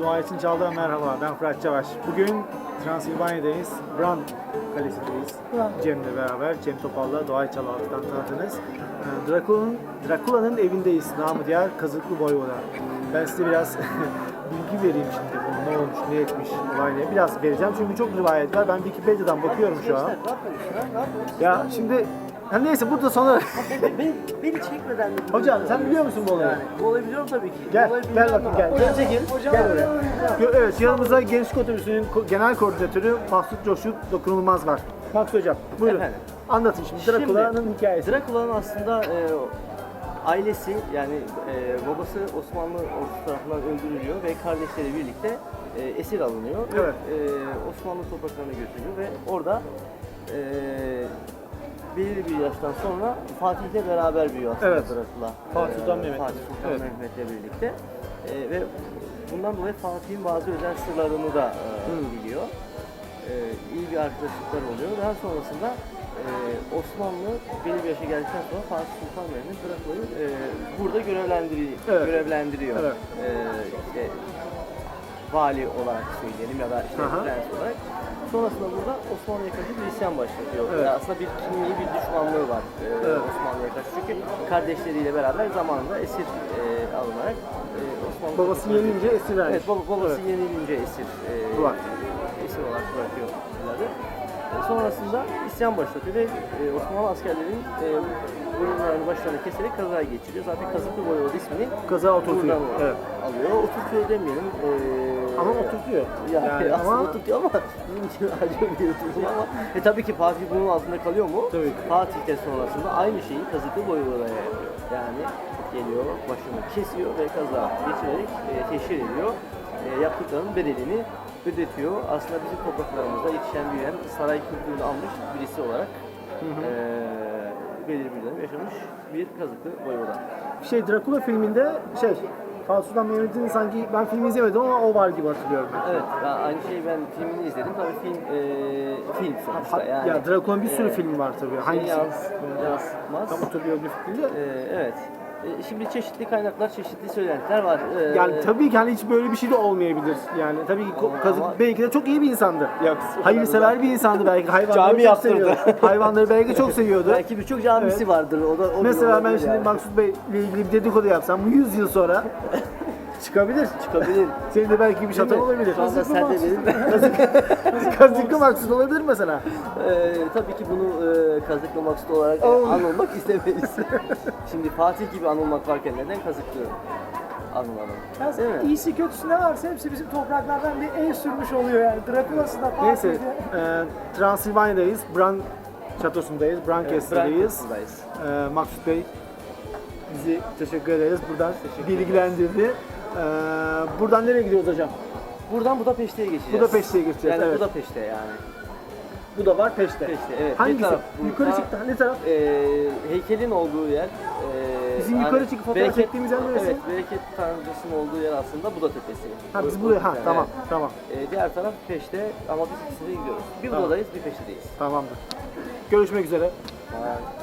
Doğa için Çağla merhaba. Ben Fırat Çavaş. Bugün Transilvanya'dayız. Bran Kalesi'ndeyiz. Cem'le beraber. Cem Topal'la Doğa Çalaltı'dan tanıdınız. Ee, Drakula'nın Drakula'nın evindeyiz. Namı diğer Kazıklı Boyvoda. Ben size biraz bilgi vereyim şimdi. Bu ne olmuş, ne etmiş, olay ne. Biraz vereceğim çünkü çok rivayet var. Ben Wikipedia'dan bakıyorum şu an. Ya şimdi Ha neyse burada sonra beni, beni çekmeden de Hocam sen biliyor musun bu olayı? yani, bu olayı biliyorum tabii ki. Gel, gel bakayım gel. Hocam çekil. Gel oraya. Yo- Evet, yanımızda Gençlik Otobüsü'nün genel koordinatörü Mahsut Coşkun Dokunulmaz var. Mahsut Hocam, buyurun. Efendim. Anlatın şimdi Drakula'nın hikayesi. Drakula'nın aslında e, ailesi yani e, babası Osmanlı ordusu tarafından öldürülüyor ve kardeşleri birlikte e, esir alınıyor. ve, Evet. e, Osmanlı topraklarına götürülüyor ve orada e, belirli bir yaştan sonra Fatih'le beraber büyüyor aslında Evet. Drakula. Fatih Sultan E, Mehmet. Fatih Sultan Evet. Mehmet'le birlikte. E, ve bundan dolayı Fatih'in bazı özel sırlarını da e, biliyor. E, iyi bir arkadaşlıklar oluyor. Daha sonrasında e, Osmanlı belli bir yaşa geldikten sonra Fatih Sultan Mehmet Drakula'yı e, burada görevlendiriyor. Evet. görevlendiriyor. Evet. E, işte vali olarak söyleyelim ya da işte Aha. prens olarak. Sonrasında burada Osmanlı'ya karşı bir isyan başlatıyor. Evet. Yani aslında bir kinliği, bir düşmanlığı var e, Evet. Osmanlı'ya karşı. Çünkü kardeşleriyle beraber zamanında esir e, alınarak e, Osmanlı Babası yenince esir vermiş. Evet, baba, babası Evet. yenilince esir e, Bırak. esir olarak bırakıyor bunları. E, sonrasında isyan başlatıyor ve e, Osmanlı askerlerinin e, burunlarını başlarına keserek kaza geçiriyor. Zaten Kazıklı Voyvoda ismini Kaza oturtuyor. Evet. alıyor. Oturtuyor demeyelim. E, Ama oturtuyor. yani, Yani aslında ama oturtuyor ama bizim için acı bir oturtuyor ama e, tabii ki Fatih bunun altında kalıyor mu? Tabii ki. Fatih de sonrasında aynı şeyi Kazıklı Voyvoda'ya yapıyor. Yani geliyor, başını kesiyor ve kaza geçirerek e, teşhir ediyor. E, yaptıklarının bedelini ödetiyor. Aslında bizim topraklarımızda yetişen büyüyen saray kültürünü almış birisi olarak e, belirli bir dönem yaşamış bir Kazıklı Voyvoda. şey Drakula filminde şey Sultan Mehmet'in sanki ben filmi izlemedim ama o var gibi hatırlıyorum. Evet, ben aynı şeyi ben filmini izledim. Tabii film e, film sonuçta Ha- yani. ya Drakula'nın bir sürü e, filmi var tabii. şey Hangisi? yans- yansıtmaz. Tam otobiyografik değil de. E, evet. E, şimdi çeşitli kaynaklar, çeşitli söylentiler var. E, Yani tabii ki hani hiç böyle bir şey de olmayabilir. Yani tabii ki kazık ama- belki de çok iyi bir insandı. Yok. Hayırsever bir insandı belki. Hayvanları Cami çok yaptırdı. seviyordu. Hayvanları belki çok seviyordu. Belki birçok camisi Evet. vardır. O da o Mesela ben şimdi yani. Maksut Bey'le ilgili bir dedikodu yapsam bu 100 yıl sonra çıkabilir. çıkabilir. Senin de belki bir şatan olabilir. Şu anda sen de benim. Kazıklı Maksut olabilir mesela. Ee, tabii ki bunu e, kazıklı maksut olarak e, anılmak istemeyiz. Şimdi Fatih gibi anılmak varken neden kazıklı anılalım? Ya Değil mi? iyisi kötüsü ne varsa hepsi bizim topraklardan bir el sürmüş oluyor yani. Drakula'sı da Neyse, e, Transilvanya'dayız. Bran Şatosu'ndayız. Brankest'teyiz. Frankfurt'tayız. E, Maksut Bey bizi teşekkür ederiz. Buradan bilgilendirdi. E, buradan nereye gidiyoruz hocam? Buradan Budapeşte'ye geçeceğiz. Budapeşte'ye geçeceğiz, Yani evet. Budapeşte yani. Bu da var peşte. Peşte, evet. Hangisi? taraf bu- yukarı daha- çıktı. Ne taraf? Ee, heykelin olduğu yer. ee, Bizim yukarı çıkıp fotoğraf çektiğimiz yer neresi? Evet, bereket tanrıcısının olduğu yer aslında Buda Tepesi. Ha biz Bu- buraya. Ha evet. tamam. Tamam. Ee, diğer taraf Peşte ama biz ikisine gidiyoruz. Bir Tamam. Buda'dayız, bir Peşte'deyiz. Tamamdır. Görüşmek üzere. Bye.